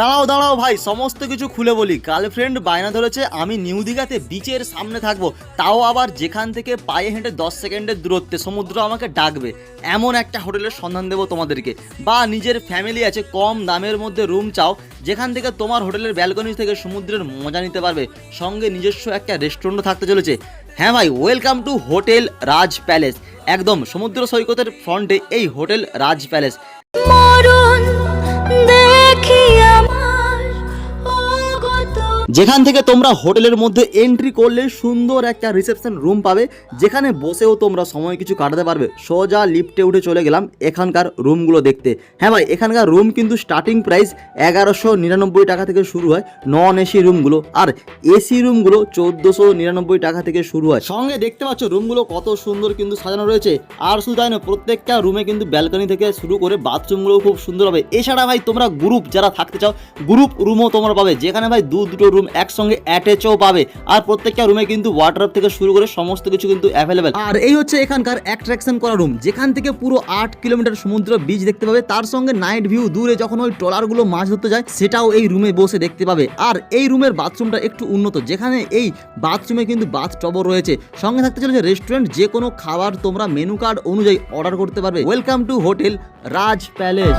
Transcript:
দাঁড়াও দাঁড়াও ভাই, সমস্ত কিছু খুলে বলি। গার্লফ্রেন্ড বায়না ধরেছে, আমি নিউ দীঘাতে বিচের সামনে থাকব। তাও আবার যেখান থেকে পায়ে হেঁটে দশ সেকেন্ডের দূরত্বে সমুদ্র আমাকে ডাকবে। এমন একটা হোটেলের সন্ধান দেবো তোমাদেরকে। বা নিজের ফ্যামিলি আছে, কম দামের মধ্যে রুম চাও, যেখান থেকে তোমার হোটেলের ব্যালকনি থেকে সমুদ্রের মজা নিতে পারবে। সঙ্গে নিজস্ব একটা রেস্টুরেন্টও থাকতে চলেছে। হ্যাঁ ভাই welcome to hotel Raj palace একদম সমুদ্র সৈকতের ফ্রন্টে এই হোটেল রাজ প্যালেস মরণ যেখান থেকে তোমরা হোটেলের মধ্যে এন্ট্রি করলে সুন্দর একটা রিসেপশন রুম পাবে। যেখানে বসেও তোমরা সময় কিছু কাটাতে পারবে। সোজা লিফটে উঠে চলে গেলাম এখানকার রুমগুলো দেখতে। হ্যাঁ ভাই, এখানকার রুম কিন্তু স্টার্টিং প্রাইস এগারোশো নিরানব্বই টাকা থেকে শুরু হয় নন এসি রুমগুলো আর এসি রুমগুলো চোদ্দোশো নিরানব্বই টাকা থেকে শুরু হয়। সঙ্গে দেখতে পাচ্ছ রুমগুলো কত সুন্দর কিন্তু সাজানো রয়েছে। আর শুধু তাই না প্রত্যেকটা রুমে কিন্তু ব্যালকনি থেকে শুরু করে বাথরুমগুলো খুব সুন্দর হবে। এছাড়া ভাই তোমরা গ্রুপ যারা থাকতে চাও গ্রুপ রুমও তোমরা পাবে। যেখানে ভাই দু দুটো রুম একসঙ্গে অ্যাটাচও পাবে। আর প্রত্যেকটা রুমে কিন্তু ওয়াটার থেকে শুরু করে সমস্ত কিছু কিন্তু অ্যাভেলেবেল আর এই হচ্ছে এখানকার অ্যাট্রাকশন করা রুম যেখান থেকে পুরো আট কিলোমিটার সমুদ্র বিচ দেখতে পাবে। তার সঙ্গে নাইট ভিউ দূরে যখন ওই ট্রলারগুলো মাছ ধরতে যায়, সেটাও এই রুমে বসে দেখতে পাবে। আর এই রুমের বাথরুমটা একটু উন্নত। যেখানে এই বাথরুমে কিন্তু বাথ টবও রয়েছে। সঙ্গে থাকতে চলেছে রেস্টুরেন্ট যে কোনো খাবার তোমরা মেনু কার্ড অনুযায়ী অর্ডার করতে পারবে। Welcome to hotel Raj palace